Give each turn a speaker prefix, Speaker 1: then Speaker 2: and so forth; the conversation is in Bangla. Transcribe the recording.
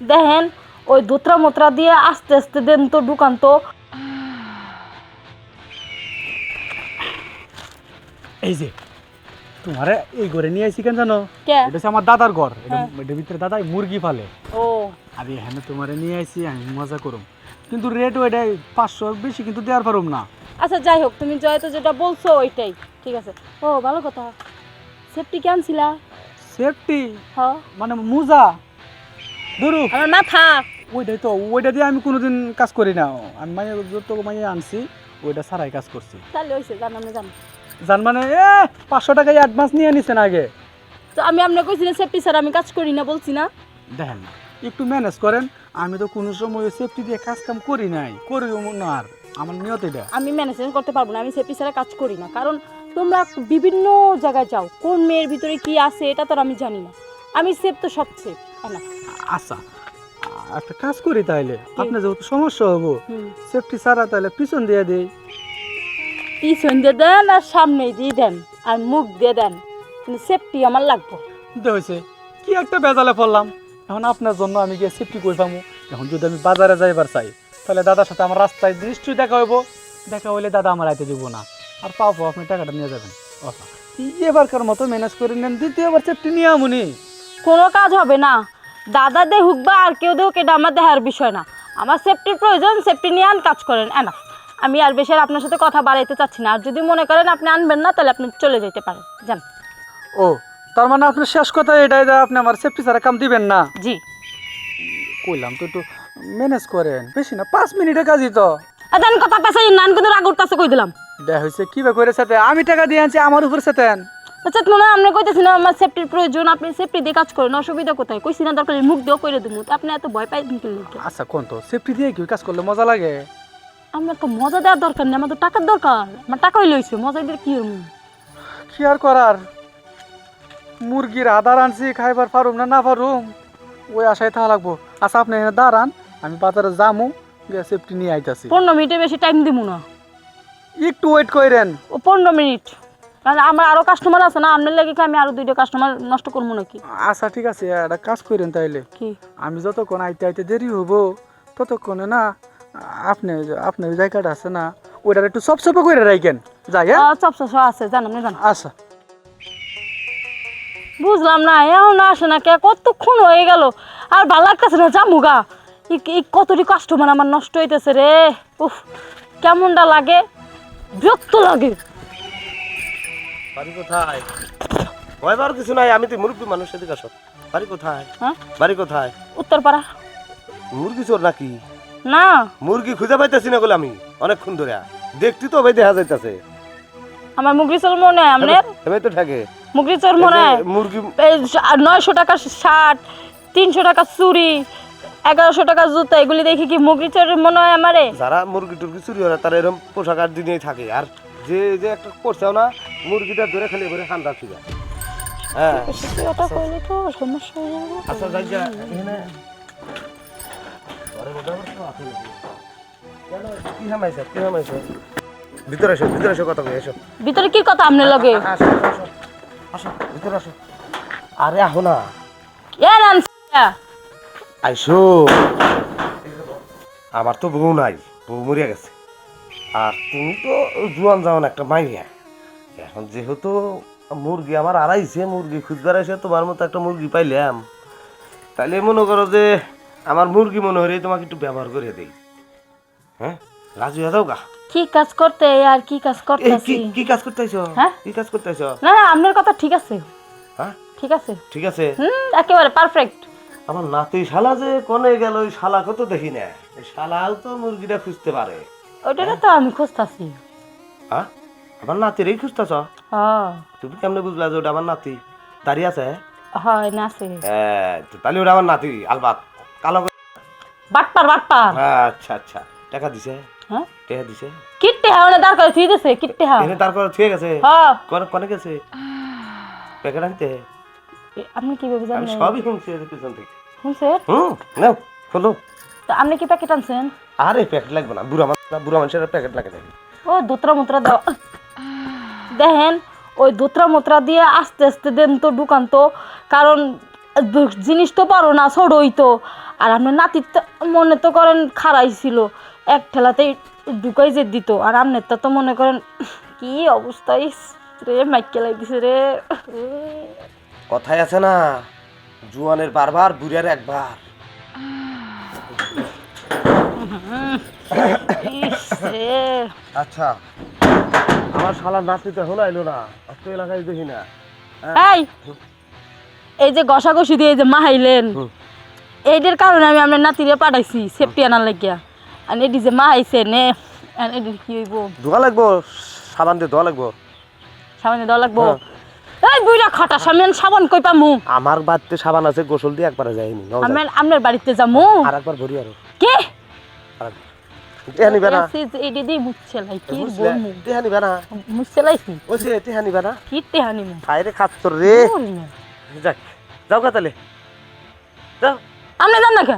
Speaker 1: দেখেন ওই দুত্রা মুত্রা দিয়ে আস্তে আস্তে দেন তো ঢুকান তো।
Speaker 2: এই যে তোমারে এই ঘরে নিয়ে আইছি কেন জানো? এটা হচ্ছে আমার দাদার ঘর। এটা
Speaker 1: হ্যাঁ।
Speaker 2: ভিতরে দাদা মুরগি পালে
Speaker 1: ও।
Speaker 2: আর এখানে তোমারে নিয়ে আইছি আমি মজা করুম। কিন্তু রেট ওইটাই পাঁচশো বেশি কিন্তু দেওয়ার পারুম না।
Speaker 1: আচ্ছা যাই হোক তুমি জয়তো যেটা বলছো ওইটাই ঠিক আছে। ও ভালো কথা। সেফটি কে আনছিলা?
Speaker 2: সেফটি
Speaker 1: হ।
Speaker 2: মানে মোজা? ধরু।
Speaker 1: আমার মাথা
Speaker 2: ওইটাই তো ওইটা দিয়ে আমি কোনোদিন কাজ করি না। আমি মাইয়া যত মাইয়া আনছি ওইটা ছাড়াই কাজ করছি।
Speaker 1: তাহলে হয়েছে জান আমি জান
Speaker 2: জান মানে এ পাঁচশো টাকা অ্যাডভান্স নিয়ে নিছেন আগে।
Speaker 1: তো আমি আপনার কইছি না সেফটি স্যার আমি কাজ করি না বলছি না।
Speaker 2: দেখেন না একটু ম্যানেজ করেন আমি তো কোনো সময় সেফটি দিয়ে কাজ কাম করি নাই করিও না আর আমার নিয়ত এটা।
Speaker 1: আমি ম্যানেজমেন্ট করতে পারব না আমি সেফটি স্যারের কাজ করি না কারণ তোমরা বিভিন্ন জায়গায় যাও কোন মেয়ের ভিতরে কি আছে এটা তো আমি জানি না। আমি সেফ তো সব সেফ
Speaker 2: আচ্ছা একটা কাজ করি তাইলে। আপনার যেহেতু সমস্যা হব সেফটি ছাড়া তাহলে পিছন দিয়ে দিই।
Speaker 1: পিছন দিয়ে দেন আর সামনে দিয়ে দেন আর মুখ দিয়ে দেন কিন্তু সেফটি আমার লাগবে।
Speaker 2: হয়েছে কি একটা বেজালে পড়লাম। এখন আপনার জন্য আমি গিয়ে সেফটি করে পাবো এখন যদি আমি বাজারে যাইবার চাই তাহলে দাদার সাথে আমার রাস্তায় নিশ্চয়ই দেখা হইব। দেখা হইলে দাদা আমার আইতে দিব না। আর পাবো আপনি টাকাটা নিয়ে যাবেন। আচ্ছা এবারকার মতো ম্যানেজ করে নেন দ্বিতীয়বার সেফটি নিয়ে আমুনি।
Speaker 1: কোনো কাজ হবে না। দাদা দে হুক বা আর কেউ দেহুক এটা আমার দেহার বিষয় না। আমার সেফটির প্রয়োজন সেফটি নিয়ে আন কাজ করেন এনাফ আমি আর বেশি আর আপনার সাথে কথা বাড়াইতে চাচ্ছি না। আর যদি মনে করেন আপনি আনবেন না তাহলে আপনি চলে যেতে পারেন। যান।
Speaker 2: ও তার মানে আপনার শেষ কথা এটাই যে আপনি আমার সেফটি ছাড়া কাম দিবেন না?
Speaker 1: জি।
Speaker 2: কইলাম তো একটু ম্যানেজ করেন বেশি না পাঁচ মিনিটের কাজই তো।
Speaker 1: দেন কথা পেছাই নান কিন্তু রাগ উঠতেছে কই দিলাম।
Speaker 2: দেখ হয়েছে কি বা করে সাথে আমি টাকা দিয়ে আনছি আমার উপর সাথেন
Speaker 1: আচ্ছা মনে আপনি কইতেছি না আমার সেফটির প্রয়োজন আপনি সেফটি দিয়ে কাজ করেন অসুবিধা কোথায়? কইছি না দরকার মুখ দিয়েও করে দেবো আপনি এত ভয় পাই কি
Speaker 2: আচ্ছা কোন তো? সেফটি দিয়ে কি কাজ করলে মজা লাগে?
Speaker 1: আমার তো মজা দেওয়ার দরকার নেই আমার তো টাকার দরকার। আমার টাকাই লইছে মজা দিয়ে কি হইল
Speaker 2: কি আর করার? মুরগির আদার আনছি খাইবার পারুম না না পারুম। ওই আশায় থাকা লাগবো। আচ্ছা আপনি এখানে দাঁড়ান আমি বাজারে যামু গিয়ে সেফটি নিয়ে আইতাছি।
Speaker 1: পনেরো মিনিটে বেশি টাইম দিব না।
Speaker 2: একটু ওয়েট করেন
Speaker 1: ও পনেরো মিনিট। কারণ আমার আরও কাস্টমার আছে না? আপনার লাগে কি আমি আরও দুইটা কাস্টমার নষ্ট করব নাকি?
Speaker 2: আচ্ছা ঠিক আছে একটা কাজ করেন তাইলে।
Speaker 1: কি?
Speaker 2: আমি যতক্ষণ আইতে আইতে দেরি হব ততক্ষণে না আপনি আপনার জায়গাটা আছে না ওইটার একটু সপ করে রাখেন। যাই হ্যাঁ?
Speaker 1: সব আছে জান আপনি জান
Speaker 2: আচ্ছা।
Speaker 1: বুঝলাম না এখন আসে না কে কতক্ষণ হয়ে গেল? আর ভালো লাগতেছে না জামুগা কতটি কাস্টমার আমার নষ্ট হইতেছে রে। উফ কেমনটা লাগে? বিরক্ত লাগে।
Speaker 3: বাড়ি কোথায়? ভয়বার কিছু নাই আমি তো মুরব্বী মানুষ এদিকে আসো। বাড়ি কোথায়?
Speaker 1: হ্যাঁ?
Speaker 3: বাড়ি কোথায়?
Speaker 1: উত্তরপাড়া।
Speaker 3: মুরগি চোর নাকি?
Speaker 1: না।
Speaker 3: মুরগি খুঁজে পাইতেছি না বলে আমি অনেকক্ষণ ধরে। দেখতে তো ভাই দেখা যাইতেছে।
Speaker 1: আমার মুগরি চোর মনে হয় আপনার
Speaker 3: এবার তো থাকে
Speaker 1: মুগরি চোর মনে হয়
Speaker 3: মুরগি
Speaker 1: নয়শো টাকা শার্ট তিনশো টাকা চুড়ি এগারোশো টাকা জুতা এগুলি দেখি কি মুগরি চোরের মনে হয় আমারে?
Speaker 3: যারা মুরগি টুরগি চুরি হয় তারা এরকম পোশাক আর দিনেই থাকে। আর যে যে একটা করছেও না মুরগিটা ধরে খালি এবারে ঠান্ডা ছিল হ্যাঁ।
Speaker 1: সত্যি কইলে তো সমস্যা হয়ে যাবে।
Speaker 3: আচ্ছা যাই যা এখানে। ঘরে মোটামুটি তো আছে কেন? কি হামাইছে কি হামাইছে? ভিতরে এসো ভিতরে এসো কথা এসো।
Speaker 1: ভিতরে কি কথা আপনার লগে?
Speaker 3: আসো আসো আসো ভিতরে আসো। আরে আহো না।
Speaker 1: এ
Speaker 3: আইসো। আমার তো বউ নাই বউ মরিয়া গেছে। আর তুমি তো জুয়ান যাওয়ান একটা মাইয়া। এখন যেহেতু মুরগি আমার আড়াইছে মুরগি খুঁজবার এসে তোমার মতো একটা মুরগি পাইলাম। তাহলে মনে করো যে আমার মুরগি মনে হলে তোমাকে একটু ব্যবহার করে দেই। হ্যাঁ? রাজু হয়ে যাও গা?
Speaker 1: কি কাজ করতে আর কি কাজ
Speaker 3: এই
Speaker 1: করতেছি?
Speaker 3: কি কাজ করতে আইছো
Speaker 1: হ্যাঁ?
Speaker 3: কি কাজ করতে আইছো
Speaker 1: না না আপনার কথা ঠিক আছে।
Speaker 3: হ্যাঁ?
Speaker 1: ঠিক আছে।
Speaker 3: ঠিক আছে?
Speaker 1: হুম একেবারে পারফেক্ট
Speaker 3: আমার নাতি শালা যে কোনে গেল ওই শালাকে তো দেখি না। এই শালাও তো মুরগিটা খুঁজতে পারে।
Speaker 1: ওইটা তো আমি খুঁজতাছি।
Speaker 3: হ্যাঁ আমার নাতিরই খুঁজতেছ?
Speaker 1: হ্যাঁ
Speaker 3: তুমি কেমনে বুঝলা যে ওটা আমার নাতি? দাঁড়িয়ে আছে?
Speaker 1: হয় না আছে।
Speaker 3: হ্যাঁ তাহলে ওটা আমার নাতি আলবাত। কালো করে-
Speaker 1: বাটপার বাটপার।
Speaker 3: আচ্ছা আচ্ছা। টাকা দিছে?
Speaker 1: হ্যাঁ?
Speaker 3: টাকা দিছে?
Speaker 1: কিট্টে হ্যাঁ ওনে দাঁড় করে থুই দিছে কিট্টে হ্যাঁ
Speaker 3: এনে তারপর ঠিক আছে
Speaker 1: হ্যাঁ
Speaker 3: কোনে কোনে গেছে? প্যাকেট আনতে?
Speaker 1: আপনি কীভাবে
Speaker 3: আমি
Speaker 1: জানেন
Speaker 3: সবই শুনছি এর পিছন থেকে।
Speaker 1: শুনছে?
Speaker 3: হুম নাও খোলো।
Speaker 1: তো আপনি কি প্যাকেট আনছেন?
Speaker 3: আরে প্যাকেট লাগবে না। বুড়া মানুষ না, বুড়া মানুষের প্যাকেট লাগে না
Speaker 1: ও দুত্রা মুত্রা দাও। দেখেন ওই দুত্রা মুত্রা দিয়ে আস্তে আস্তে দেন তো ঢুকান তো কারণ জিনিস তো পারো না ছোটই তো। আর আপনার নাতির তো মনে তো করেন খারাই ছিল। এক ঠেলাতেই ঢুকাই যে দিত। আর আপনার তো মনে করেন কি অবস্থা রে মাইকে লাগছে রে।
Speaker 3: কথায় আছে না জুয়ানের বারবার বুড়িয়ার একবার। আচ্ছা আমার শালার নাতি তো এখন আইলো না অত এলাকায় দেখি না।
Speaker 1: এই এই যে ঘষাঘষি দিয়ে এই যে মাহাইলেন। এইটার কারণে আমি আপনার নাতিরে পাঠাইছি সেফটি আনার লাগিয়া। আর এটি যে মাহাইছে নে আর এটির কি হইব?
Speaker 3: ধোয়া লাগবো সাবান দিয়ে ধোয়া লাগবো।
Speaker 1: সামনে দেওয়া লাগবো?
Speaker 3: হ্যাঁ।
Speaker 1: এই বুইরা খাটা সামনে সাবান কই পামু?
Speaker 3: আমার বাড়িতে সাবান আছে গোসল দিয়ে একবারে যায়নি
Speaker 1: আমি আপনার বাড়িতে যামু।
Speaker 3: আর একবার ভরি আরও।
Speaker 1: কে
Speaker 3: টেহা নিবে দি
Speaker 1: এটি দিয়ে লাই কি? বলমু
Speaker 3: টেহা নিবে না।
Speaker 1: মুচ্ছে লাইছি
Speaker 3: ওই যে টেহা নিবে না।
Speaker 1: কি তেহানি মু
Speaker 3: আরে খাচ্ছর রে। যাক যাও কাতালে যাও।
Speaker 1: আপনি যান না কে?